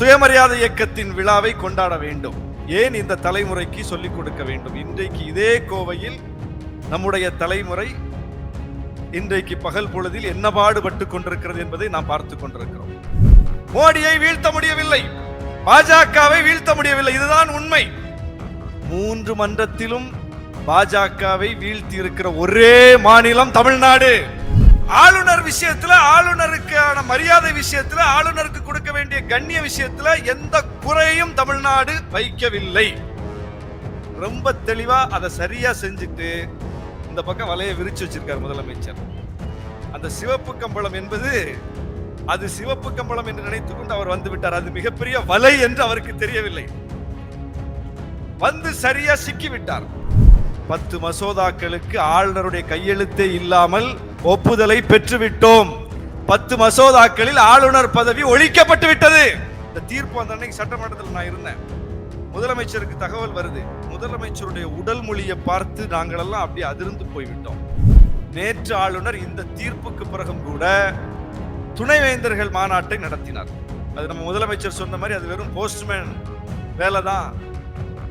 சுயமரியாதை இயக்கத்தின் விழாவை கொண்டாட வேண்டும். ஏன் இந்த தலைமுறைக்கு சொல்லிக் கொடுக்க வேண்டும்? இன்றைக்கு இதே கோவையில் நம்முடைய தலைமுறை இன்றைக்கு பகல் பொழுதில் என்ன பாடுபட்டு கொண்டிருக்கிறது என்பதை நாம் பார்த்து கொண்டிருக்கிறோம். மோடியை வீழ்த்த முடியவில்லை. பாஜகவை வீழ்த்த முடியவில்லை. இதுதான் உண்மை. மூன்று மன்றத்திலும் பாஜகவை வீழ்த்தி இருக்கிற ஒரே மாநிலம் தமிழ்நாடு. ஆளுநர் விஷயத்துல ஆளுநருக்கான மரியாதை விஷயத்துல ஆளுநருக்கு கொடுக்க வேண்டிய கண்ணிய விஷயத்துல எந்த குறையும் தமிழ்நாடு வைக்கவில்லை. ரொம்ப தெளிவா அதை சரியா செஞ்சுட்டு இந்த பக்கம் வலையை விரிச்சு வச்சிருக்கார் முதலமைச்சர். அந்த சிவப்பு கம்பளம் என்பது அது சிவப்பு கம்பளம் என்று நினைத்துக் கொண்டு அவர் வந்து விட்டார். அது மிகப்பெரிய வலை என்று அவருக்கு தெரியவில்லை. வந்து சரியா சிக்கி விட்டார். பத்து மசோதாக்களுக்கு ஆளுநருடைய கையெழுத்தே இல்லாமல் ஒப்புதலை பெற்றுவிட்டோம். பத்து மசோதாக்களில் ஆளுநர் பதவி ஒழிக்கப்பட்டு விட்டது. இந்த தீர்ப்பு அந்த அன்னைக்கு சட்டமன்றத்தில் நான் இருந்தேன். முதலமைச்சருக்கு தகவல் வருது. முதலமைச்சருடைய உடல் மொழியை பார்த்து நாங்கள் எல்லாம் அப்படியே அதிர்ந்து போய்விட்டோம். நேற்று ஆளுநர் இந்த தீர்ப்புக்கு பிறகும் கூட துணைவேந்தர்கள் மாநாட்டை நடத்தினார். அது நம்ம முதலமைச்சர் சொன்ன மாதிரி அது வெறும் போஸ்ட்மேன் வேலை தான்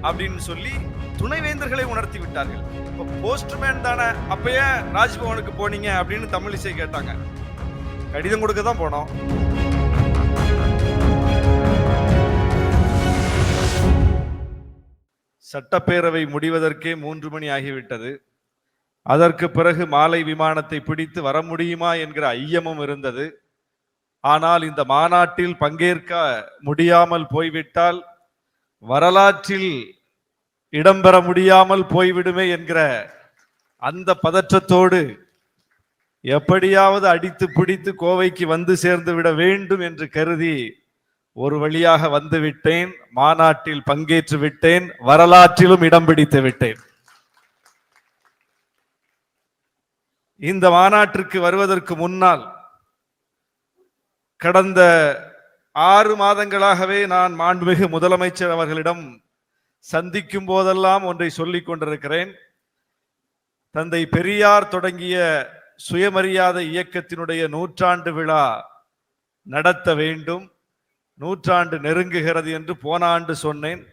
அப்படின்னு சொல்லி துணைவேந்தர்களை உணர்த்தி விட்டார்கள். இப்போ போஸ்ட்மேன் தானே அப்பயே ராஜ்பவனுக்கு போனீங்க அப்படின்னு தமிழிசை கேட்டாங்க. கடிதம் கொடுக்க தான் போனோம். சட்டப்பேரவை முடிவதற்கே மூன்று மணி ஆகிவிட்டது. அதற்கு பிறகு மாலை விமானத்தை பிடித்து வர முடியுமா என்கிற ஐயமும் இருந்தது. ஆனால் இந்த மாநாட்டில் பங்கேற்க முடியாமல் போய்விட்டால் வரலாற்றில் இடம்பெற முடியாமல் போய்விடுமே என்கிற அந்த பதற்றத்தோடு எப்படியாவது அடித்து பிடித்து கோவைக்கு வந்து சேர்ந்து விட வேண்டும் என்று கருதி ஒரு வழியாக வந்து விட்டேன் மாநாட்டில் பங்கேற்று விட்டேன் வரலாற்றிலும் இடம் பிடித்து விட்டேன். இந்த மாநாட்டிற்கு வருவதற்கு முன்னால் கடந்த ஆறு மாதங்களாகவே நான் மாண்புமிகு முதலமைச்சர் அவர்களிடம் சந்திக்கும் போதெல்லாம் ஒன்றை சொல்லிக் கொண்டிருக்கிறேன். தந்தை பெரியார் தொடங்கிய சுயமரியாதை இயக்கத்தினுடைய நூற்றாண்டு விழா நடத்த வேண்டும். நூற்றாண்டு நெருங்குகிறது என்று போன ஆண்டு சொன்னேன்.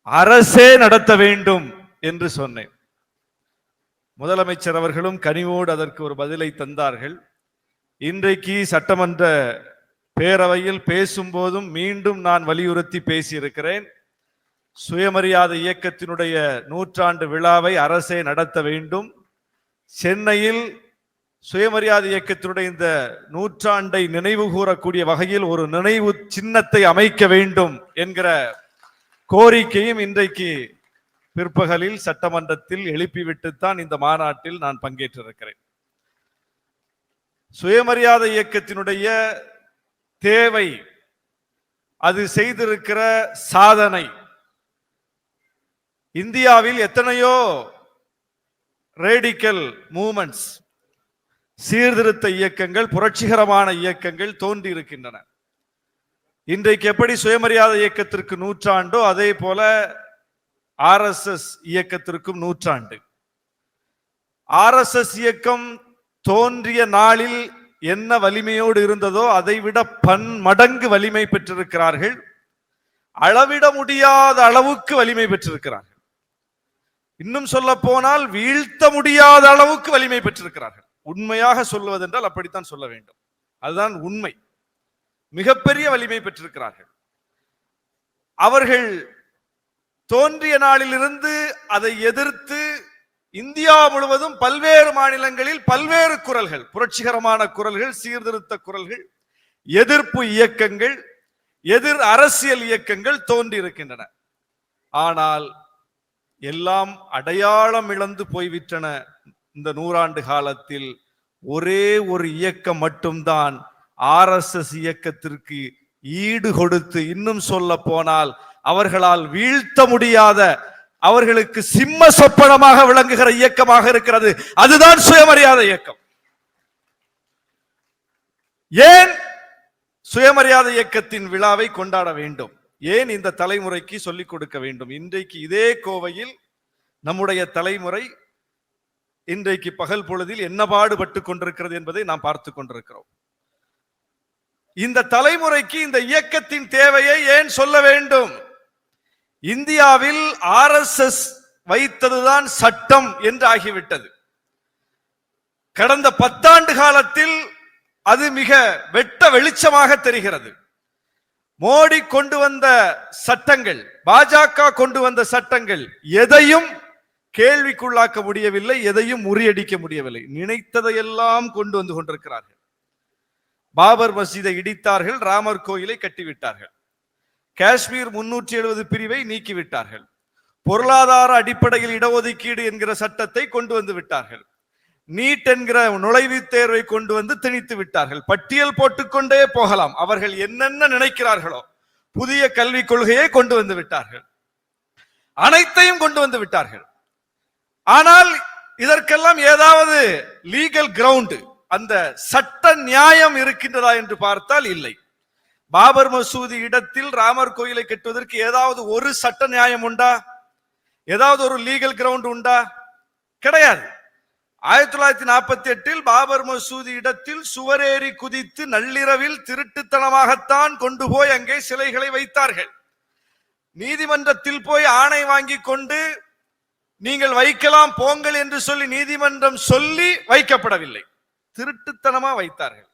அரசே நடத்த வேண்டும் என்று சொன்னேன். முதலமைச்சர் அவர்களும் கனிவோடு அதற்கு ஒரு பதிலை தந்தார்கள். இன்றைக்கு சட்டமன்ற பேரவையில் பேசும்போதும் மீண்டும் நான் வலியுறுத்தி பேசியிருக்கிறேன். சுயமரியாதை இயக்கத்தினுடைய நூற்றாண்டு விழாவை அரசே நடத்த வேண்டும். சென்னையில் சுயமரியாதை இயக்கத்தினுடைய இந்த நூற்றாண்டை நினைவு கூறக்கூடிய வகையில் ஒரு நினைவு சின்னத்தை அமைக்க வேண்டும் என்கிற கோரிக்கையும் இன்றைக்கு பிற்பகலில் சட்டமன்றத்தில் எழுப்பிவிட்டுத்தான் இந்த மாநாட்டில் நான் பங்கேற்றிருக்கிறேன். சுயமரியாதை இயக்கத்தினுடைய தேவை அது செய்திருக்கிற சாதனை இந்தியாவில் எத்தனையோ ரேடிக்கல் மூமெண்ட்ஸ் சீர்திருத்த இயக்கங்கள் புரட்சிகரமான இயக்கங்கள் தோன்றி இருக்கின்றன. இன்றைக்கு எப்படி சுயமரியாதை இயக்கத்திற்கு நூற்றாண்டோ அதே போல ஆர்எஸ்எஸ் இயக்கத்திற்கும் நூற்றாண்டு. ஆர்எஸ்எஸ் இயக்கம் தோன்றிய நாளில் என்ன வலிமையோடு இருந்ததோ அதைவிட பன்மடங்கு வலிமை பெற்றிருக்கிறார்கள். அளவிட முடியாத அளவுக்கு வலிமை பெற்றிருக்கிறார்கள். இன்னும் சொல்ல போனால் வீழ்த்த முடியாத அளவுக்கு வலிமை பெற்றிருக்கிறார்கள். உண்மையாக சொல்வதென்றால் அப்படித்தான் சொல்ல வேண்டும். அதுதான் உண்மை. மிகப்பெரிய வலிமை பெற்றிருக்கிறார்கள். அவர்கள் தோன்றிய நாளிலிருந்து அதை எதிர்த்து இந்தியா முழுவதும் பல்வேறு மாநிலங்களில் பல்வேறு குரல்கள் புரட்சிகரமான குரல்கள் சீர்திருத்த குரல்கள் எதிர்ப்பு இயக்கங்கள் எதிர் அரசியல் இயக்கங்கள் தோன்றியிருக்கின்றன. ஆனால் எல்லாம் அடையாளம் இழந்து போய்விட்டன இந்த நூறாண்டு காலத்தில். ஒரே ஒரு இயக்கம் மட்டும்தான் ஆர்எஸ்எஸ் இயக்கத்திற்கு ஈடு கொடுத்து இன்னும் சொல்ல போனால் அவர்களால் வீழ்த்த முடியாத அவர்களுக்கு சிம்ம சொப்பனமாக விளங்குகிற இயக்கமாக இருக்கிறது. அதுதான் சுயமரியாதை இயக்கம். ஏன் சுயமரியாதை இயக்கத்தின் விழாவை கொண்டாட வேண்டும்? ஏன் இந்த தலைமுறைக்கு சொல்லிக் கொடுக்க வேண்டும்? இன்றைக்கு இதே கோவையில் நம்முடைய தலைமுறை இன்றைக்கு பகல் பொழுதில் என்ன பாடுபட்டு கொண்டிருக்கிறது என்பதை நாம் பார்த்து கொண்டிருக்கிறோம். இந்த தலைமுறைக்கு இந்த இயக்கத்தின் தேவையை ஏன் சொல்ல வேண்டும்? இந்தியாவில் ஆர்எஸ்எஸ் வைத்ததுதான் சட்டம் என்று ஆகிவிட்டது. கடந்த பத்தாண்டு காலத்தில் அது மிக வெட்ட வெளிச்சமாக தெரிகிறது. மோடி கொண்டு வந்த சட்டங்கள் பாஜக கொண்டு வந்த சட்டங்கள் எதையும் கேள்விக்குள்ளாக்க முடியவில்லை எதையும் முறியடிக்க முடியவில்லை. நினைத்ததையெல்லாம் கொண்டு வந்து கொண்டிருக்கிறார்கள். பாபர் மசீதை இடித்தார்கள் ராமர் கோயிலை கட்டிவிட்டார்கள். காஷ்மீர் முன்னூற்றி எழுபது பிரிவை நீக்கிவிட்டார்கள். பொருளாதார அடிப்படையில் இடஒதுக்கீடு என்கிற சட்டத்தை கொண்டு வந்து விட்டார்கள். நீட் என்கிற நுழைவுத் தேர்வை கொண்டு வந்து திணித்து விட்டார்கள். பட்டியல் போட்டுக்கொண்டே போகலாம். அவர்கள் என்னென்ன நினைக்கிறார்களோ புதிய கல்விக் கொள்கையை கொண்டு வந்து விட்டார்கள். அனைத்தையும் கொண்டு வந்து விட்டார்கள். ஆனால் இதற்கெல்லாம் ஏதாவது லீகல் கிரவுண்டு அந்த சட்ட நியாயம் இருக்கின்றதா என்று பார்த்தால் இல்லை. பாபர் மசூதி இடத்தில் ராமர் கோயிலை கட்டுவதற்கு ஏதாவது ஒரு சட்ட நியாயம் உண்டா? ஏதாவது ஒரு லீகல் கிரவுண்ட் உண்டா? கிடையாது. ஆயிரத்தி தொள்ளாயிரத்தி நாற்பத்தி எட்டில் பாபர் மசூதி இடத்தில் சுவரேறி குதித்து நள்ளிரவில் திருட்டுத்தனமாகத்தான் கொண்டு போய் அங்கே சிலைகளை வைத்தார்கள். நீதிமன்றத்தில் போய் ஆணை வாங்கி கொண்டு நீங்கள் வைக்கலாம் போங்கள் என்று சொல்லி நீதிமன்றம் சொல்லி வைக்கப்படவில்லை. திருட்டுத்தனமா வைத்தார்கள்.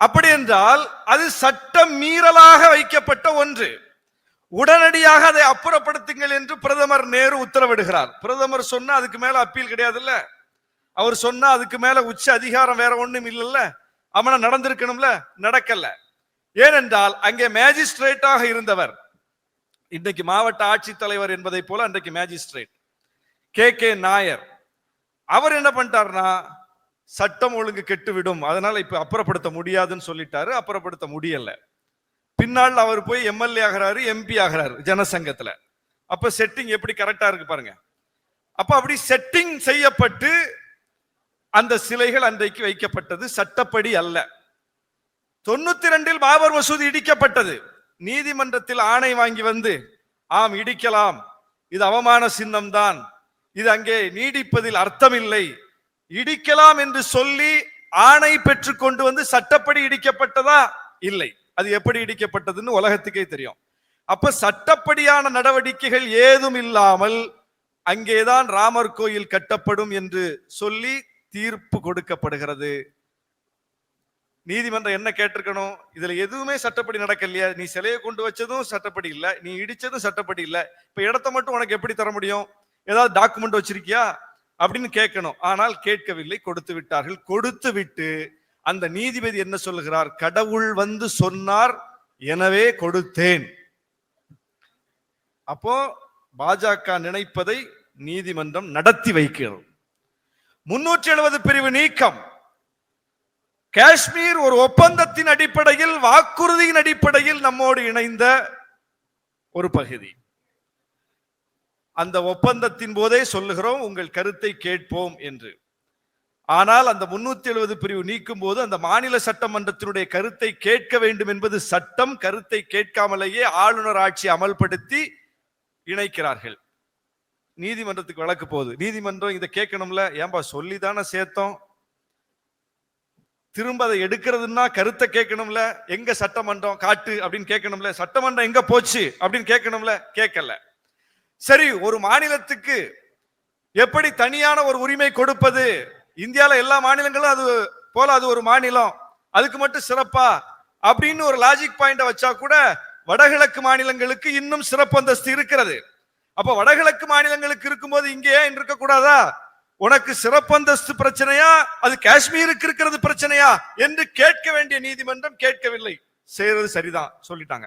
அப்படி என்றால் அது சட்டம் மீறலாக வைக்கப்பட்ட ஒன்று. உடனடியாக அதை அப்புறப்படுத்துங்கள் என்று பிரதமர் நேரு உத்தரவிடுகிறார். பிரதமர் சொன்னா அதுக்கு மேல அப்பீல் கிடையாதுல்ல? அவர் சொன்னா அதுக்கு மேல உச்ச அதிகாரம் வேற ஒண்ணும் இல்லைல்ல? அவனை நடந்திருக்கணும்ல? நடக்கல. ஏனென்றால் அங்கே மேஜிஸ்ட்ரேட்டாக இருந்தவர். இன்றைக்கு மாவட்ட ஆட்சித்தலைவர் என்பதை போல அன்றைக்கு மேஜிஸ்ட்ரேட். கே. கே. நாயர். அவர் என்ன பண்ணிட்டாருன்னா சட்டம் ஒழுங்கு கெட்டுவிடும். அதனால இப்ப அப்புறப்படுத்த முடியாதுன்னு சொல்லிட்டாரு. அப்புறப்படுத்த முடியல. பின்னால் அவர் போய் எம்எல்ஏ ஆகிறாரு எம்பி ஆகிறாரு ஜனசங்கத்துல. அப்ப செட்டிங் எப்படி கரெக்டா இருக்கு பாருங்க. அப்ப அப்படி செட்டிங் செய்யப்பட்டு அந்த சிலைகள் அன்றைக்கு வைக்கப்பட்டது சட்டப்படி அல்ல. தொண்ணூத்தி ரெண்டில் பாபர் மசூதி இடிக்கப்பட்டது. நீதிமன்றத்தில் ஆணை வாங்கி வந்து ஆம் இடிக்கலாம். இது அவமான சின்னம் தான் இது அங்கே நீடிப்பதில் அர்த்தமில்லை. இடிக்கலாம் என்று சொல்லி ஆணை பெற்று கொண்டு வந்து சட்டப்படி இடிக்கப்பட்டதா? இல்லை. அது எப்படி இடிக்கப்பட்டதுன்னு உலகத்துக்கே தெரியும். அப்ப சட்டப்படியான நடவடிக்கைகள் ஏதும் இல்லாமல் அங்கேதான் ராமர் கோயில் கட்டப்படும் என்று சொல்லி தீர்ப்பு கொடுக்கப்படுகிறது. நீதிமன்றம் என்ன கேட்டிருக்கணும்? இதுல எதுவுமே சட்டப்படி நடக்கலையா. நீ சிலையை கொண்டு வச்சதும் சட்டப்படி இல்லை. நீ இடிச்சதும் சட்டப்படி இல்லை. இப்ப இடத்த மட்டும் உனக்கு எப்படி தர முடியும்? ஏதாவது டாக்குமெண்ட் வச்சிருக்கியா? அப்படின்னு கேட்கணும். ஆனால் கேட்கவில்லை கொடுத்து விட்டார்கள். கொடுத்து விட்டு அந்த நீதிபதி என்ன சொல்லுகிறார்? கடவுள் வந்து சொன்னார் எனவே கொடுத்தேன். அப்போ பாஜக நினைப்பதை நீதிமன்றம் நடத்தி வைக்கிறது. முன்னூற்றி எழுபது பிரிவு நீக்கம். காஷ்மீர் ஒரு ஒப்பந்தத்தின் அடிப்படையில் வாக்குறுதியின் அடிப்படையில் நம்மோடு இணைந்த ஒரு பகுதி. அந்த ஒப்பந்தத்தின் போதே சொல்லுகிறோம் உங்கள் கருத்தை கேட்போம் என்று. ஆனால் அந்த முன்னூத்தி எழுபது பிரிவு நீக்கும் போது அந்த மாநில சட்டமன்றத்தினுடைய கருத்தை கேட்க வேண்டும் என்பது சட்டம் கருத்தை கேட்காமலேயே ஆளுநர் ஆட்சி அமல்படுத்தி இணைக்கிறார்கள். நீதிமன்றத்துக்கு வழக்கு போகுது. நீதிமன்றம் இதை கேட்கணும்ல? ஏன்பா சொல்லி தானே சேர்த்தோம்? திரும்ப அதை எடுக்கிறதுன்னா கருத்தை கேட்கணும்ல? எங்க சட்டமன்றம் காட்டு அப்படின்னு கேட்கணும்ல? சட்டமன்றம் எங்க போச்சு அப்படின்னு கேட்கணும்ல? கேட்கல. சரி ஒரு மாநிலத்துக்கு எப்படி தனியான ஒரு உரிமை கொடுப்பது? இந்தியால எல்லா மாநிலங்களும் அது போல அது ஒரு மாநிலம். அதுக்கு மட்டும் சிறப்பா? அப்படின்னு ஒரு லாஜிக் பாயிண்ட வச்சா கூட வடகிழக்கு மாநிலங்களுக்கு இன்னும் சிறப்பு அந்தஸ்து இருக்கிறது. அப்ப வடகிழக்கு மாநிலங்களுக்கு இருக்கும்போது இங்கே ஏன் இருக்கக்கூடாதா? உனக்கு சிறப்பந்தஸ்து பிரச்சனையா? அது காஷ்மீருக்கு இருக்கிறது பிரச்சனையா? என்று கேட்க வேண்டிய நீதிமன்றம் கேட்கவில்லை. செய்யறது சரிதான் சொல்லிட்டாங்க.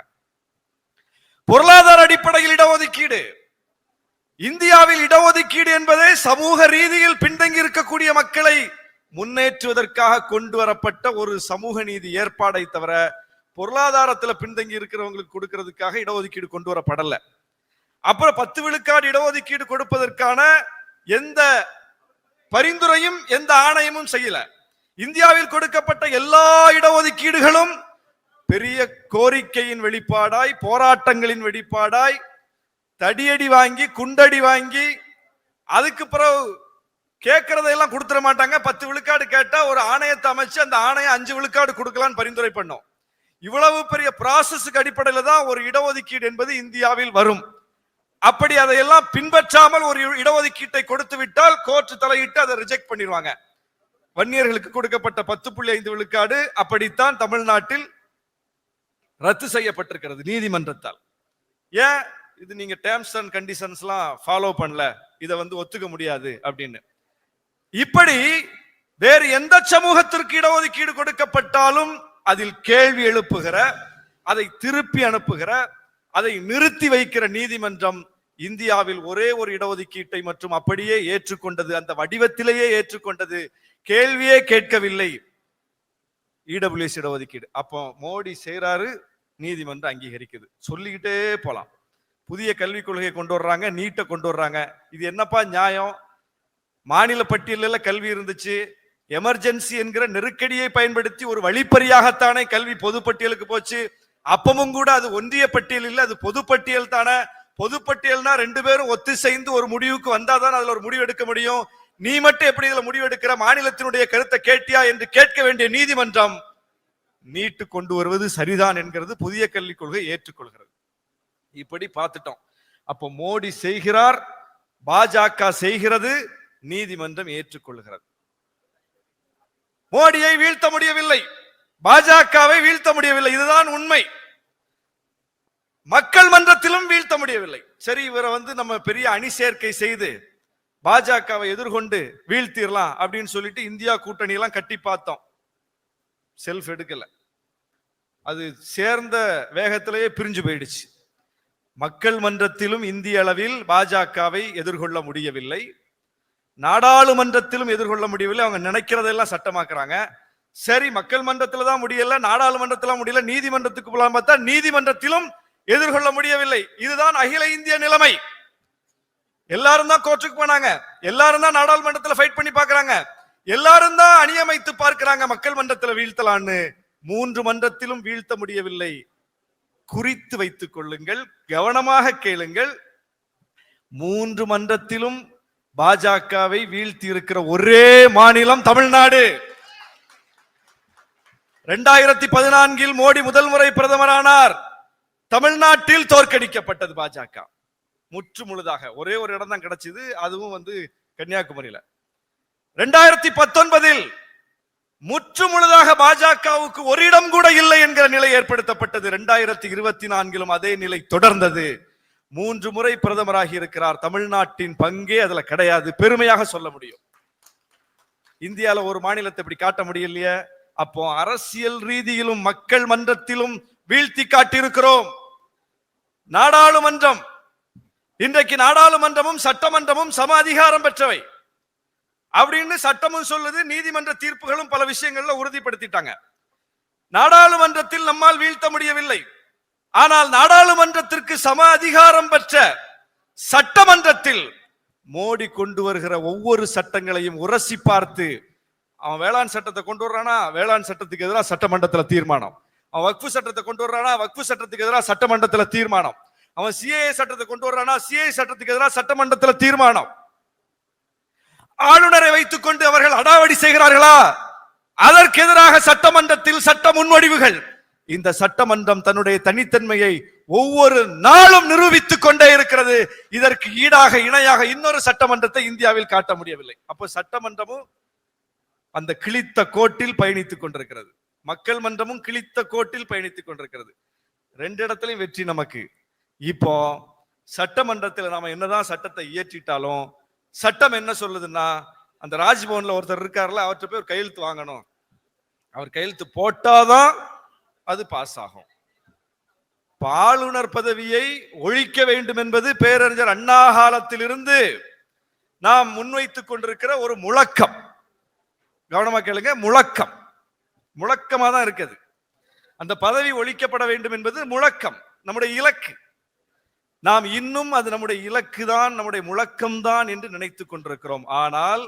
பொருளாதார அடிப்படையில் இடஒதுக்கீடு. இந்தியாவில் இடஒதுக்கீடு என்பதே சமூக ரீதியில் பின்தங்கி இருக்கக்கூடிய மக்களை முன்னேற்றுவதற்காக கொண்டு வரப்பட்ட ஒரு சமூக நீதி ஏற்பாடை தவிர பொருளாதாரத்துல பின்தங்கி இருக்கிறவங்களுக்கு கொடுக்கறதுக்காக இடஒதுக்கீடு கொண்டு வரப்படல. அப்புறம் பத்து விழுக்காடு இடஒதுக்கீடு கொடுப்பதற்கான எந்த பரிந்துரையும் எந்த ஆணையமும் செய்யல. இந்தியாவில் கொடுக்கப்பட்ட எல்லா இடஒதுக்கீடுகளும் பெரிய கோரிக்கையின் வெளிப்பாடாய் போராட்டங்களின் வெளிப்பாடாய் தடியடி வாங்கி குண்டடி வாங்கி அதுக்கு பிறகு கேட்கறதையெல்லாம் கொடுத்துட மாட்டாங்க. பத்து விழுக்காடு கேட்டா ஒரு ஆணையத்தை அமைச்சு அந்த ஆணையம் அஞ்சு விழுக்காடு கொடுக்கலான்னு பரிந்துரை பண்ணோம். இவ்வளவு பெரிய ப்ராசஸுக்கு அடிப்படையில் தான் ஒரு இடஒதுக்கீடு என்பது இந்தியாவில் வரும். அப்படி அதையெல்லாம் பின்பற்றாமல் ஒரு இடஒதுக்கீட்டை கொடுத்து விட்டால் கோர்ட் தலையிட்டு அதை ரிஜெக்ட் பண்ணிடுவாங்க. வன்னியர்களுக்கு கொடுக்கப்பட்ட பத்து புள்ளி ஐந்து விழுக்காடு அப்படித்தான் தமிழ்நாட்டில் ரத்து செய்யப்பட்டிருக்கிறது நீதிமன்றத்தால். ஏன்? இது நீங்க டேர்ம்ஸ் அண்ட் கண்டிஷன்ஸ்லாம் ஃபாலோ பண்ணல. இதை வந்து ஒத்துக்க முடியாது அப்படின்னு. இப்படி வேறு எந்த சமூகத்திற்கு இடஒதுக்கீடு கொடுக்கப்பட்டாலும் அதில் கேள்வி எழுப்புகிற அதை திருப்பி அனுப்புகிற அதை நிறுத்தி வைக்கிற நீதிமன்றம் இந்தியாவில் ஒரே ஒரு இடஒதுக்கீட்டை மற்றும் அப்படியே ஏற்றுக்கொண்டது அந்த வடிவத்திலேயே ஏற்றுக்கொண்டது கேள்வியே கேட்கவில்லை. இடபிள்யூஎஸ் இடஒதுக்கீடு. அப்போ மோடி செய்கிறாரு நீதிமன்றம் அங்கீகரிக்குது. சொல்லிக்கிட்டே போலாம். புதிய கல்விக் கொள்கையை கொண்டு வர்றாங்க நீட்டை கொண்டு வர்றாங்க. இது என்னப்பா நியாயம்? மாநில பட்டியலில் கல்வி இருந்துச்சு. எமர்ஜென்சி என்கிற நெருக்கடியை பயன்படுத்தி ஒரு வழிப்பறியாகத்தானே கல்வி பொதுப்பட்டியலுக்கு போச்சு. அப்பவும் கூட அது ஒன்றிய பட்டியல் இல்லை அது பொதுப்பட்டியல் தானே. பொதுப்பட்டியல்னா ரெண்டு பேரும் ஒத்திசைந்து ஒரு முடிவுக்கு வந்தாதான் அதுல ஒரு முடிவு எடுக்க முடியும். நீ மட்டும் எப்படி இதுல முடிவு எடுக்கிற? மாநிலத்தினுடைய கருத்தை கேட்டியா என்று கேட்க வேண்டிய நீதிமன்றம் நீட்டு கொண்டு வருவது சரிதான் என்கிறது புதிய கல்விக் கொள்கை ஏற்றுக்கொள்கிறது. இப்படி பார்த்துட்டோம். அப்போ மோடி செய்கிறார் பாஜக செய்கிறது நீதிமன்றம் ஏற்றுக்கொள்கிறது. மோடியை வீழ்த்த முடியவில்லை. பாஜகவை வீழ்த்த முடியவில்லை. இதுதான் உண்மை. மக்கள் மன்றத்திலும் வீழ்த்த முடியவில்லை. சரி இவரை வந்து நம்ம பெரிய அணி சேர்க்கை செய்து பாஜகவை எதிர்கொண்டு வீழ்த்திடலாம் அப்படின்னு சொல்லிட்டு இந்தியா கூட்டணி எல்லாம் கட்டி பார்த்தோம். செல்ஃப் எடுக்கல. அது சேர்ந்த வேகத்திலேயே பிரிஞ்சு போயிடுச்சு. மக்கள் மன்றத்திலும் இந்திய அளவில் பாஜகவை எதிர்கொள்ள முடியவில்லை. நாடாளுமன்றத்திலும் எதிர்கொள்ள முடியவில்லை. அவங்க நினைக்கிறதெல்லாம் சட்டமாக்குறாங்க. சரி மக்கள் மன்றத்துல தான் முடியல நாடாளுமன்றத்துல முடியல நீதிமன்றத்துக்கு போலாம் பார்த்தா நீதிமன்றத்திலும் எதிர்கொள்ள முடியவில்லை. இதுதான் அகில இந்திய நிலைமை. எல்லாரும் தான் கோர்ட்டுக்கு போனாங்க. எல்லாரும் தான் நாடாளுமன்றத்துல ஃபைட் பண்ணி பாக்குறாங்க எல்லாரும் தான் அணியமைத்து பார்க்கிறாங்க. மக்கள் மன்றத்துல வீழ்த்தலான்னு. மூன்று மன்றத்திலும் வீழ்த்த முடியவில்லை. குறித்து வைத்துக் கொள்ளுங்கள். கவனமாக கேளுங்கள். மூன்று மன்றத்திலும் பாஜகவை வீழ்த்தி இருக்கிற ஒரே மாநிலம் தமிழ்நாடு. இரண்டாயிரத்தி பதினான்கில் மோடி முதல் முறை பிரதமரானார். தமிழ்நாட்டில் தோற்கடிக்கப்பட்டது பாஜக. முற்று முழுதாக. ஒரே ஒரு இடம் தான் கிடைச்சது. அதுவும் வந்து கன்னியாகுமரியில. ரெண்டாயிரத்தி பத்தொன்பதில் முற்று முழுதாக பாஜகவுக்கு ஒரு இடம் கூட இல்லை என்கிற நிலை ஏற்படுத்தப்பட்டது. ரெண்டாயிரத்தி இருபத்தி நான்கிலும் அதே நிலை தொடர்ந்தது. மூன்று முறை பிரதமராகி இருக்கிறார். தமிழ்நாட்டின் பங்கே அதுல கிடையாது. பெருமையாக சொல்ல முடியும். இந்தியால ஒரு மாநிலத்தை இப்படி காட்ட முடியலையே. அப்போ அரசியல் ரீதியிலும் மக்கள் மன்றத்திலும் வீழ்த்தி காட்டியிருக்கிறோம். நாடாளுமன்றம். இன்றைக்கு நாடாளுமன்றமும் சட்டமன்றமும் சம அதிகாரம் பெற்றவை. அப்படின்னு சட்டமும் சொல்லுது நீதிமன்ற தீர்ப்புகளும் பல விஷயங்கள்ல உறுதிப்படுத்திட்டாங்க. நாடாளுமன்றத்தில் நம்மால் வீழ்த்த முடியவில்லை. ஆனால் நாடாளுமன்றத்திற்கு சம அதிகாரம் பெற்ற சட்டமன்றத்தில் மோடி கொண்டு வருகிற ஒவ்வொரு சட்டங்களையும் உரசி பார்த்து அவன் வேளாண் சட்டத்தை கொண்டு வர்றானா? வேளாண் சட்டத்துக்கு எதிராக சட்டமன்றத்தில் தீர்மானம். அவன் வக்ஃபு சட்டத்தை கொண்டு வர்றானா? வக்ஃபு சட்டத்துக்கு எதிராக சட்டமன்றத்துல தீர்மானம். அவன் சிஏஏ சட்டத்தை கொண்டு வர்றானா? சிஏஏ சட்டத்துக்கு எதிராக சட்டமன்றத்துல தீர்மானம். ஆளுநரை வைத்துக் கொண்டு அவர்கள் அடாவடி செய்கிறார்களா? அதற்கு எதிராக சட்டமன்றத்தில் சட்ட முன்வடிவுகள். இந்த சட்டமன்றம் தன்னுடைய தனித்தன்மையை ஒவ்வொரு நாளும் நிரூபித்துக் கொண்டே இருக்கிறது. இதற்கு ஈடாக இணையாக இன்னொரு சட்டமன்றத்தை இந்தியாவில் காட்ட முடியவில்லை. அப்போ சட்டமன்றமும் அந்த கிழித்த கோட்டில் பயணித்துக் கொண்டிருக்கிறது. மக்கள் மன்றமும் கிழித்த கோட்டில் பயணித்துக் கொண்டிருக்கிறது. ரெண்டு இடத்துலையும் வெற்றி நமக்கு. இப்போ சட்டமன்றத்தில் நாம என்னதான் சட்டத்தை இயற்றிட்டாலும் சட்டம் என்ன சொல்லுதுன்னா அந்த ராஜ்பவன்ல ஒருத்தர் இருக்கார்ல அவர்கிட்ட போய் ஒரு கையெழுத்து வாங்கணும். அவர் கையெழுத்து போட்டாதான் அது பாஸ் ஆகும். பாலுணர் பதவியை ஒழிக்க வேண்டும் என்பது பேரறிஞர் அண்ணா காலத்திலிருந்து நாம் முன்வைத்துக் கொண்டிருக்கிற ஒரு முழக்கம். கவனமா கேளுங்க முழக்கம். முழக்கமா தான் இருக்குது. அந்த பதவி ஒழிக்கப்பட வேண்டும் என்பது முழக்கம் நம்முடைய இலக்கு. நாம் இன்னும் அது நம்முடைய இலக்கு தான் நம்முடைய முழக்கம் தான் என்று நினைத்துக் கொண்டிருக்கிறோம். ஆனால்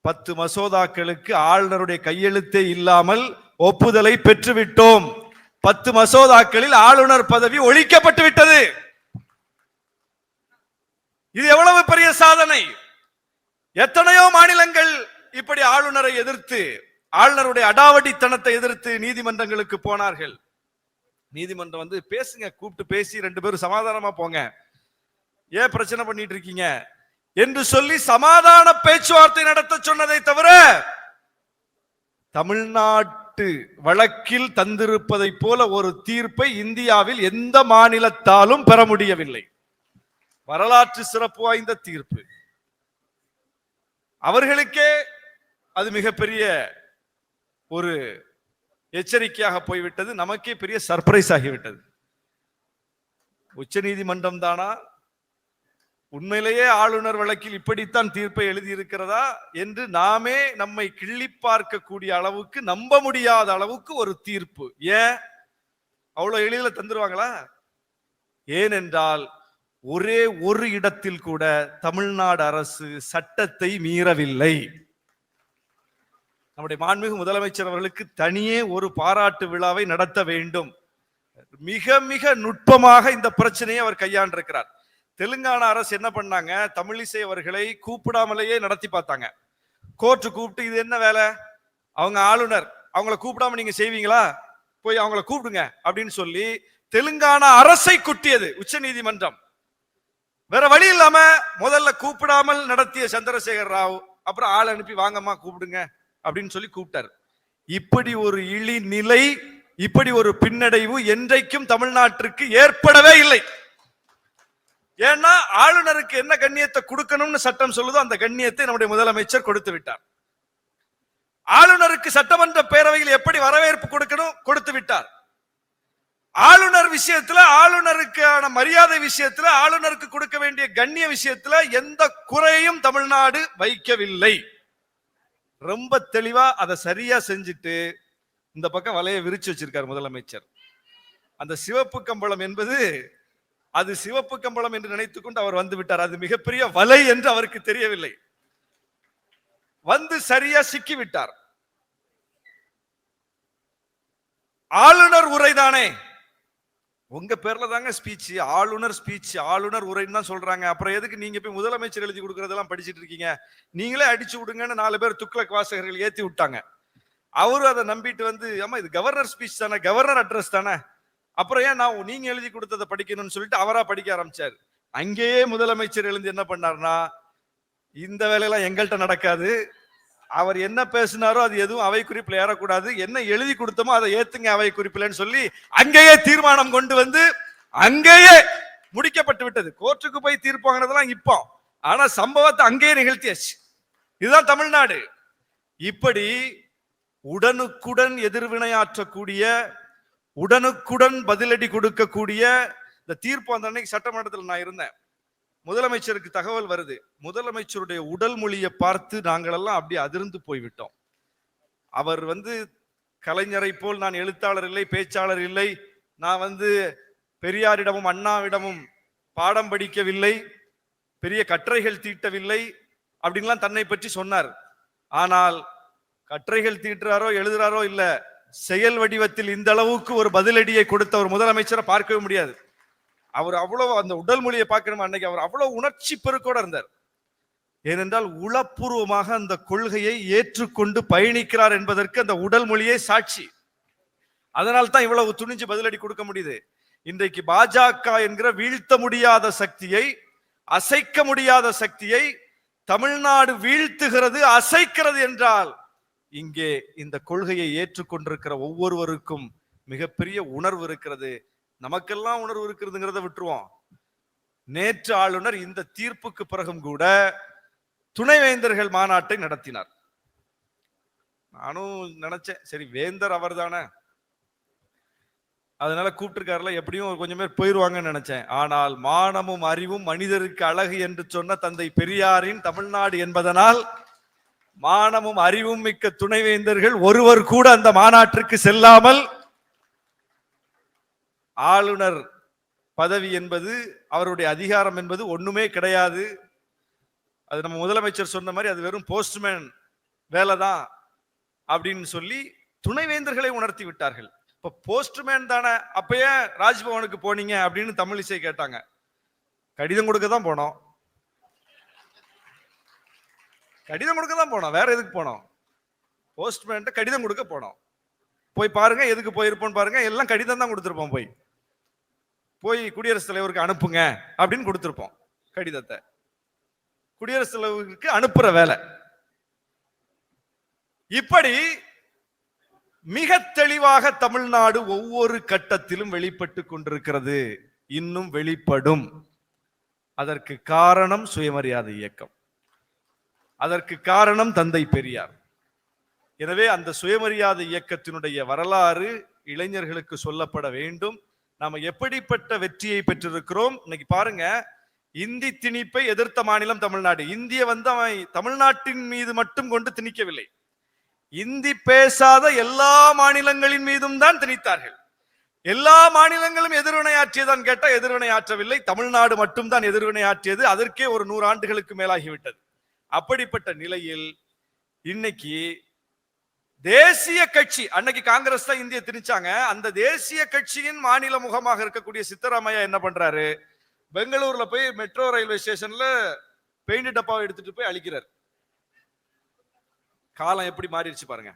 பத்து மசோதாக்களுக்கு ஆளுநருடைய கையெழுத்தே இல்லாமல் ஒப்புதலை பெற்றுவிட்டோம். பத்து மசோதாக்களில் ஆளுநர் பதவி ஒழிக்கப்பட்டு விட்டது. இது எவ்வளவு பெரிய சாதனை? எத்தனையோ மாநிலங்கள் இப்படி ஆளுநரை எதிர்த்து ஆளுநருடைய அடாவடித்தனத்தை எதிர்த்து நீதிமன்றங்களுக்கு போனார்கள். நீதிமன்றம் வந்து பேசுங்க கூப்பிட்டு பேசி ரெண்டு பேரும் சமாதானமா போங்க. ஏன் பிரச்சனை பண்ணிட்டு இருக்கீங்க? என்று சொல்லி சமாதான பேச்சுவார்த்தை நடத்த சொன்னதை தவிர தமிழ்நாட்டு வழக்கில் தந்திருப்பதை போல ஒரு தீர்ப்பை இந்தியாவில் எந்த மாநிலத்தாலும் பெற முடியவில்லை. வரலாற்று சிறப்பு வாய்ந்த தீர்ப்பு. அவர்களுக்கே அது மிகப்பெரிய ஒரு எச்சரிக்கையாக போய்விட்டது. நமக்கே பெரிய சர்ப்ரைஸ் ஆகிவிட்டது. உச்ச நீதிமன்றம் தானா? உண்மையிலேயே ஆளுநர் வழக்கில் இப்படித்தான் தீர்ப்பை எழுதியிருக்கிறதா? என்று நாமே நம்மை கிள்ளி பார்க்கக்கூடிய அளவுக்கு நம்ப முடியாத அளவுக்கு ஒரு தீர்ப்பு. ஏன்? அவ்வளோ எளிதில் தந்துருவாங்களா? ஏனென்றால் ஒரே ஒரு இடத்தில் கூட தமிழ்நாடு அரசு சட்டத்தை மீறவில்லை. நம்முடைய மாண்புமிகு முதலமைச்சர் அவர்களுக்கு தனியே ஒரு பாராட்டு விழாவை நடத்த வேண்டும். மிக மிக நுட்பமாக இந்த பிரச்சனையை அவர் கையாண்டிருக்கிறார். தெலுங்கானா அரசு என்ன பண்ணாங்க? தமிழிசை அவர்களை கூப்பிடாமலேயே நடத்தி பார்த்தாங்க. கோர்ட்டு கூப்பிட்டு இது என்ன வேலை? அவங்க ஆளுநர் அவங்கள கூப்பிடாம நீங்க செய்வீங்களா? போய் அவங்கள கூப்பிடுங்க அப்படின்னு சொல்லி தெலுங்கானா அரசை குட்டியது உச்ச நீதிமன்றம். வேற வழி இல்லாம முதல்ல கூப்பிடாமல் நடத்திய சந்திரசேகர் ராவ் அப்புறம் ஆள் அனுப்பி வாங்கம்மா கூப்பிடுங்க. அப்படின்னு சொல்லி கூப்பிட்டார். இப்படி ஒரு இழி நிலை இப்படி ஒரு பின்னடைவு என்றைக்கும் தமிழ்நாட்டிற்கு ஏற்படவே இல்லை. ஏன்னா ஆளுநருக்கு என்ன கண்ணியத்தை கொடுக்கணும்னு சட்டம் சொல்லுதோ அந்த கண்ணியத்தை நம்முடைய முதலமைச்சர் கொடுத்து விட்டார். ஆளுநருக்கு சட்டமன்ற பேரவையில் எப்படி வரவேற்பு கொடுக்கணும்? கொடுத்து விட்டார். ஆளுநர் விஷயத்துல ஆளுநருக்கான மரியாதை விஷயத்துல ஆளுநருக்கு கொடுக்க வேண்டிய கண்ணிய விஷயத்துல எந்த குறையும் தமிழ்நாடு வைக்கவில்லை. ரொம்ப தெளிவா அதை சரியா செஞ்சுட்டு இந்த பக்கம் வலையை விரிச்சு வச்சிருக்கார் முதலமைச்சர். அந்த சிவப்பு கம்பளம் என்பது அது சிவப்பு கம்பளம் என்று நினைத்துக்கொண்டு அவர் வந்து விட்டார். அது மிகப்பெரிய வலை என்று அவருக்கு தெரியவில்லை. வந்து சரியா சிக்கி விட்டார். ஆளுநர் உரைதானே? உங்க பேர்ல தாங்க ஸ்பீச் ஆளுநர் ஸ்பீச் ஆளுநர் உரைன்னு தான் சொல்றாங்க. அப்புறம் எதுக்கு நீங்க போய் முதலமைச்சர் எழுதி கொடுக்கறதெல்லாம் படிச்சுட்டு இருக்கீங்க? நீங்களே அடிச்சு விடுங்கன்னு நாலு பேர் துக்ளக் வாசகர்கள் ஏத்தி விட்டாங்க. அவரும் அதை நம்பிட்டு வந்து ஆமா இது கவர்னர் ஸ்பீச் தானே கவர்னர் அட்ரஸ் தானே. அப்புறம் ஏன் நான் நீங்க எழுதி கொடுத்ததை படிக்கணும்னு சொல்லிட்டு அவரா படிக்க ஆரம்பிச்சார். அங்கேயே முதலமைச்சர் எழுந்து என்ன பண்ணாருன்னா இந்த வேலையெல்லாம் எங்கள்கிட்ட நடக்காது. அவர் என்ன பேசினாரோ அது எதுவும் அவை குறிப்பில் ஏறக்கூடாது. என்ன எழுதி கொடுத்தோமோ அதை ஏத்துங்க அவை குறிப்பில்னு சொல்லி அங்கேயே தீர்மானம் கொண்டு வந்து அங்கேயே முடிக்கப்பட்டு விட்டது. கோர்ட்டுக்கு போய் தீர்ப்பாங்கிறதெல்லாம் இப்போ. ஆனா சம்பவத்தை அங்கேயே நிகழ்த்தியாச்சு. இதுதான் தமிழ்நாடு. இப்படி உடனுக்குடன் எதிர்வினையாற்றக்கூடிய உடனுக்குடன் பதிலடி கொடுக்கக்கூடிய இந்த தீர்ப்பு அந்த அன்னைக்கு சட்டமன்றத்தில் நான் இருந்தேன். முதலமைச்சருக்கு தகவல் வருது. முதலமைச்சருடைய உடல் மொழியை பார்த்து நாங்களெல்லாம் அப்படி அதிர்ந்து போய்விட்டோம். அவர் வந்து கலைஞரை போல் நான் எழுத்தாளர் இல்லை பேச்சாளர் இல்லை. நான் வந்து பெரியாரிடமும் அண்ணாவிடமும் பாடம் படிக்கவில்லை. பெரிய கட்டுரைகள் தீட்டவில்லை அப்படின்லாம் தன்னை பற்றி சொன்னார். ஆனால் கட்டுரைகள் தீட்டுறாரோ எழுதுறாரோ இல்லை செயல் வடிவத்தில் இந்த அளவுக்கு ஒரு பதிலடியை கொடுத்த ஒரு முதலமைச்சரை பார்க்கவே முடியாது. அவர் அவ்வளவு அந்த உடல் மொழியை பார்க்கணும் அன்னைக்கு? அவர் அவ்வளவு உணர்ச்சி பெருக்கோட இருந்தார். ஏனென்றால் உளப்பூர்வமாக அந்த கொள்கையை ஏற்றுக்கொண்டு பயணிக்கிறார் என்பதற்கு அந்த உடல் மொழியே சாட்சி. அதனால் தான் இவ்வளவு துணிஞ்சு பதிலடி கொடுக்க முடியுது. இன்றைக்கு பாஜக என்கிற வீழ்த்த முடியாத சக்தியை அசைக்க முடியாத சக்தியை தமிழ்நாடு வீழ்த்துகிறது அசைக்கிறது என்றால் இங்கே இந்த கொள்கையை ஏற்றுக்கொண்டிருக்கிற ஒவ்வொருவருக்கும் மிகப்பெரிய உணர்வு இருக்கிறது. நமக்கெல்லாம் உணர்வு இருக்கிறதுங்கிறத விட்டுருவோம். நேற்று ஆளுநர் இந்த தீர்ப்புக்கு பிறகும் கூட துணைவேந்தர்கள் மாநாட்டை நடத்தினார். நானும் நினைச்சேன் சரி வேந்தர் அவர் தானே அதனால கூப்பிட்டுருக்காருல எப்படியும் கொஞ்சம் பேர் போயிடுவாங்கன்னு நினைச்சேன். ஆனால் மானமும் அறிவும் மனிதருக்கு அழகு என்று சொன்ன தந்தை பெரியாரின் தமிழ்நாடு என்பதனால் மானமும் அறிவும் மிக்க துணைவேந்தர்கள் ஒருவர் கூட அந்த மாநாட்டிற்கு செல்லாமல் ஆளுநர் பதவி என்பது அவருடைய அதிகாரம் என்பது ஒண்ணுமே கிடையாது. அது நம்ம முதலமைச்சர் சொன்ன மாதிரி அது வெறும் போஸ்ட்மேன் வேலை தான் அப்படின்னு சொல்லி துணைவேந்தர்களை உணர்த்தி விட்டார்கள். இப்போ போஸ்ட்மேன் தானே அப்பயே ராஜ்பவனுக்கு போனீங்க அப்படின்னு தமிழிசை கேட்டாங்க. கடிதம் கொடுக்க தான் போனோம். கடிதம் கொடுக்க தான் போனோம். வேற எதுக்கு போனோம்? போஸ்ட்மேன்ட்ட கடிதம் கொடுக்க போனோம். போய் பாருங்க எதுக்கு போயிருப்போம் பாருங்க எல்லாம் கடிதம் தான் கொடுத்துருப்போம் போய். போய் குடியரசுத் தலைவருக்கு அனுப்புங்க அப்படின்னு கொடுத்துருப்போம் கடிதத்தை. குடியரசுத் தலைவருக்கு அனுப்புற வேலை. இப்படி மிக தெளிவாக தமிழ்நாடு ஒவ்வொரு கட்டத்திலும் வெளிப்பட்டு கொண்டிருக்கிறது. இன்னும் வெளிப்படும். அதற்கு காரணம் சுயமரியாதை இயக்கம். அதற்கு காரணம் தந்தை பெரியார். எனவே அந்த சுயமரியாதை இயக்கத்தினுடைய வரலாறு இளைஞர்களுக்கு சொல்லப்பட வேண்டும். நாம எப்படிப்பட்ட வெற்றியை பெற்றிருக்கிறோம்? இன்னைக்கு பாருங்க இந்தி திணிப்பை எதிர்த்த மாநிலம் தமிழ்நாடு. இந்திய வந்து அவன் தமிழ்நாட்டின் மீது மட்டும் கொண்டு திணிக்கவில்லை. இந்தி பேசாத எல்லா மாநிலங்களின் மீதும் தான் திணித்தார்கள். எல்லா மாநிலங்களும் எதிர்வினையாற்றியதான் கேட்டால் எதிர்வினையாற்றவில்லை. எதிர்வினை ஆற்றவில்லை தமிழ்நாடு மட்டும்தான் எதிர்வினை ஆற்றியது அதற்கே ஒரு நூறு ஆண்டுகளுக்கு மேலாகிவிட்டது. அப்படிப்பட்ட நிலையில் இன்னைக்கு தேசிய கட்சி அன்னைக்கு காங்கிரஸ் தான் இந்திய திணிச்சாங்க. அந்த தேசிய கட்சியின் மாநில முகமாக இருக்கக்கூடிய சித்தராமையா என்ன பண்றாரு? பெங்களூர்ல போய் மெட்ரோ ரயில்வே ஸ்டேஷன்ல பெயிண்ட் டப்பாவை எடுத்துட்டு போய் அழிக்கிறார். காலம் எப்படி மாறிடுச்சு பாருங்க.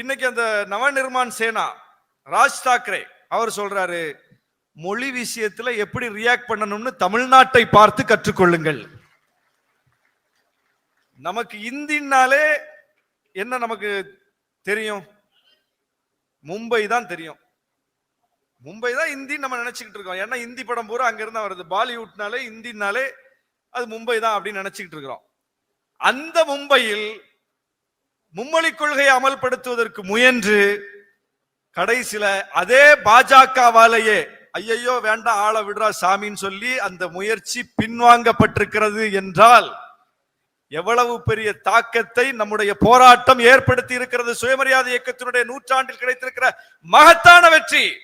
இன்னைக்கு அந்த நவநிர்மான் சேனா ராஜ் தாக்கரே அவர் சொல்றாரு மொழி விஷயத்துல எப்படி ரியாக்ட் பண்ணணும்னு தமிழ்நாட்டை பார்த்து கற்றுக்கொள்ளுங்கள். நமக்கு இந்தினாலே என்ன நமக்கு தெரியும்? மும்பை தான் தெரியும். மும்பை தான் இந்தி நம்ம நினைச்சுக்கிட்டு இருக்கோம். ஏன்னா இந்தி படம் பூரா அங்கிருந்து வருது. பாலிவுட்னாலே இந்தினாலே அது மும்பை தான் அப்படின்னு நினைச்சுக்கிட்டு இருக்கிறோம். அந்த மும்பையில் மும்மொழி கொள்கையை அமல்படுத்துவதற்கு முயன்று கடைசியில அதே பாஜகவாலேயே ஐயையோ வேண்டாம் ஆள விடுறா சாமின்னு சொல்லி அந்த முயற்சி பின்வாங்கப்பட்டிருக்கிறது என்றால் எவ்வளவு பெரிய தாக்கத்தை நம்முடைய போராட்டம் ஏற்படுத்தி இருக்கிறது சுயமரியாதை இயக்கத்தினுடைய நூற்றாண்டில் கிடைத்திருக்கிற மகத்தான வெற்றி.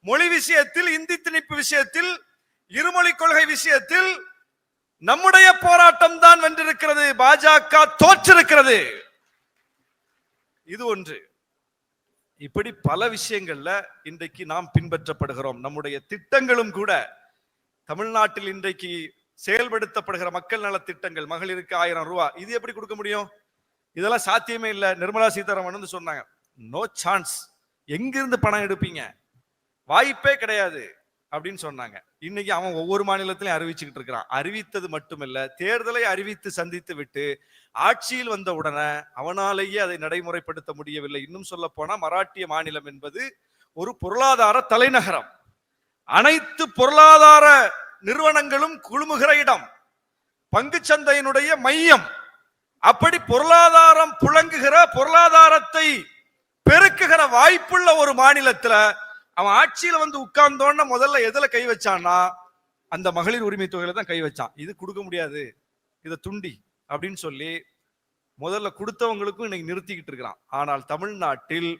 மொழி விஷயத்தில் இந்தி திணிப்பு விஷயத்தில் இருமொழி கொள்கை விஷயத்தில் நம்முடைய போராட்டம் தான் வென்றிருக்கிறது. பாஜக தோற்றிருக்கிறது. இது ஒன்று. இப்படி பல விஷயங்கள்ல இன்றைக்கு நாம் பின்பற்றப்படுகிறோம். நம்முடைய திட்டங்களும் கூட தமிழ்நாட்டில் இன்றைக்கு செயல்படுத்தப்படுகிற மக்கள் நலத்திட்டங்கள் மகளிருக்கு ஆயிரம் ரூபாய் இது எப்படி கொடுக்க முடியும்? இதெல்லாம் சாத்தியமே இல்லை. நிர்மலா சீதாராமன் வந்து சொன்னாங்க நோ சான்ஸ் எங்கிருந்து பணம் எடுப்பீங்க? வாய்ப்பே கிடையாது. அப்படின்னு சொன்னாங்க. இன்னைக்கு அவன் ஒவ்வொரு மாநிலத்திலையும் அறிவிச்சுக்கிட்டு இருக்கிறான். அறிவித்தது மட்டுமல்ல தேர்தலை அறிவித்து சந்தித்து விட்டு ஆட்சியில் வந்த உடனே அவனாலேயே அதை நடைமுறைப்படுத்த முடியவில்லை. இன்னும் சொல்ல போனா மராட்டிய மாநிலம் என்பது ஒரு பொருளாதார தலைநகரம். அனைத்து பொருளாதார நிறுவனங்களும் குழுமுகிற இடம். பங்குச்சந்தையினுடைய மையம். அப்படி பொருளாதாரம் புழங்குகிற பொருளாதாரத்தை பெருக்குகிற வாய்ப்புள்ள ஒரு மாநிலத்துல அவன் ஆட்சியில வந்து உட்கார்ந்தோன்னா முதல்ல எதுல கை வச்சான்னா அந்த மகளிர் உரிமை தொகையில தான் கை வச்சான். இது கொடுக்க முடியாது. இதை துண்டி அப்படின்னு சொல்லி முதல்ல கொடுத்தவங்களுக்கும் இன்னைக்கு நிறுத்திக்கிட்டு இருக்கிறான். ஆனால் தமிழ்நாட்டில்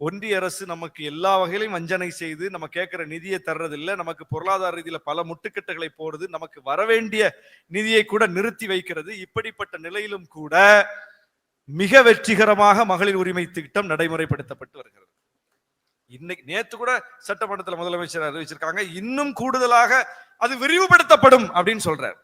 ஒன்றிய அரசு நமக்கு எல்லா வகையிலையும் வஞ்சனை செய்து நம்ம கேட்கிற நிதியை தர்றதில்லை. நமக்கு பொருளாதார ரீதியில பல முட்டுக்கட்டுகளை போடுது. நமக்கு வரவேண்டிய நிதியை கூட நிறுத்தி வைக்கிறது. இப்படிப்பட்ட நிலையிலும் கூட மிக வெற்றிகரமாக மகளிர் உரிமை திட்டம் நடைமுறைப்படுத்தப்பட்டு வருகிறது. இன்னைக்கு நேத்து கூட சட்டமன்றத்தில் முதலமைச்சர் அறிவிச்சிருக்காங்க. இன்னும் கூடுதலாக அது விரிவுபடுத்தப்படும் அப்படின்னு சொல்றார்.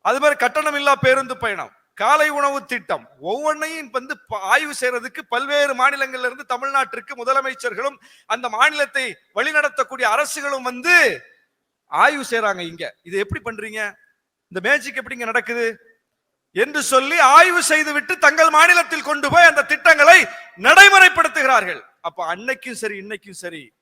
அது மாதிரி கட்டணம் இல்லா பேருந்து பயணம். காலை உணவு திட்டம். ஒவ்வொன்றையும் வந்து ப- ஆய்வு செய்யறதுக்கு பல்வேறு மாநிலங்கள்ல இருந்து தமிழ்நாட்டிற்கு முதலமைச்சர்களும் அந்த மாநிலத்தை வழிநடத்தக்கூடிய அரசுகளும் வந்து ஆய்வு செய்யறாங்க இங்க. இது எப்படி பண்றீங்க? இந்த மேஜிக் எப்படி இங்க நடக்குது? என்று சொல்லி ஆய்வு செய்துவிட்டு தங்கள் மாநிலத்தில் கொண்டு போய் அந்த திட்டங்களை நடைமுறைப்படுத்துகிறார்கள். அப்ப அன்னைக்கும் சரி இன்னைக்கும் சரி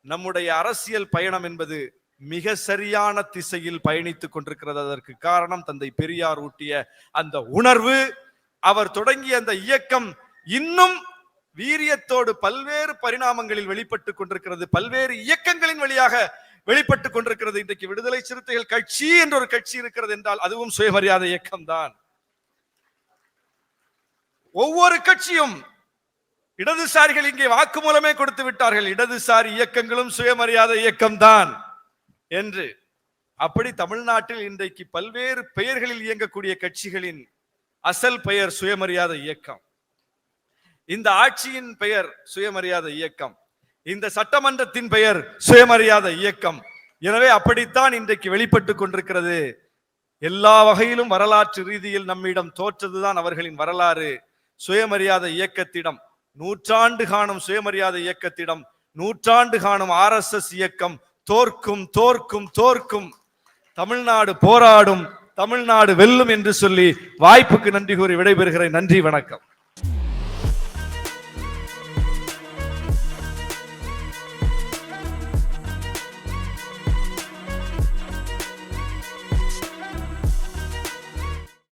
நம்முடைய அரசியல் பயணம் என்பது மிக சரியான திசையில் பயணித்துக் கொண்டிருக்கிறது அதற்கு காரணம் தந்தை பெரியார் ஊட்டிய அந்த உணர்வு. அவர் தொடங்கிய அந்த இயக்கம் இன்னும் வீரியத்தோடு பல்வேறு பரிணாமங்களில் வெளிப்பட்டு கொண்டிருக்கிறது. பல்வேறு இயக்கங்களின் வழியாக வெளிப்பட்டு கொண்டிருக்கிறது. இன்றைக்கு விடுதலை சிறுத்தைகள் கட்சி என்ற ஒரு கட்சி இருக்கிறது என்றால் அதுவும் சுயமரியாதை இயக்கம் தான் ஒவ்வொரு கட்சியும் இடதுசாரிகள் இங்கே வாக்குமூலமே கொடுத்து விட்டார்கள். இடதுசாரி இயக்கங்களும் சுயமரியாதை இயக்கம்தான். என்று. அப்படி தமிழ்நாட்டில் இன்றைக்கு பல்வேறு பெயர்களில் இயங்கக்கூடிய கட்சிகளின் அசல் பெயர் சுயமரியாதை இயக்கம். இந்த ஆட்சியின் பெயர் சுயமரியாதை இயக்கம். இந்த சட்டமன்றத்தின் பெயர் சுயமரியாதை இயக்கம். எனவே அப்படித்தான் இன்றைக்கு வெளிப்பட்டு கொண்டிருக்கிறது. எல்லா வகையிலும் வரலாற்று ரீதியில் நம்மிடம் தோற்றதுதான் அவர்களின் வரலாறு. சுயமரியாதை இயக்கத்திடம் நூற்றாண்டு காணும் சுயமரியாதை இயக்கத்திடம் நூற்றாண்டு காணும் ஆர்எஸ்எஸ் இயக்கம் தோற்கும் தோற்கும் தோற்கும். தமிழ்நாடு போராடும் தமிழ்நாடு வெல்லும் என்று சொல்லி வாய்ப்புக்கு நன்றி கூறி விடைபெறுகிறேன். நன்றி வணக்கம்.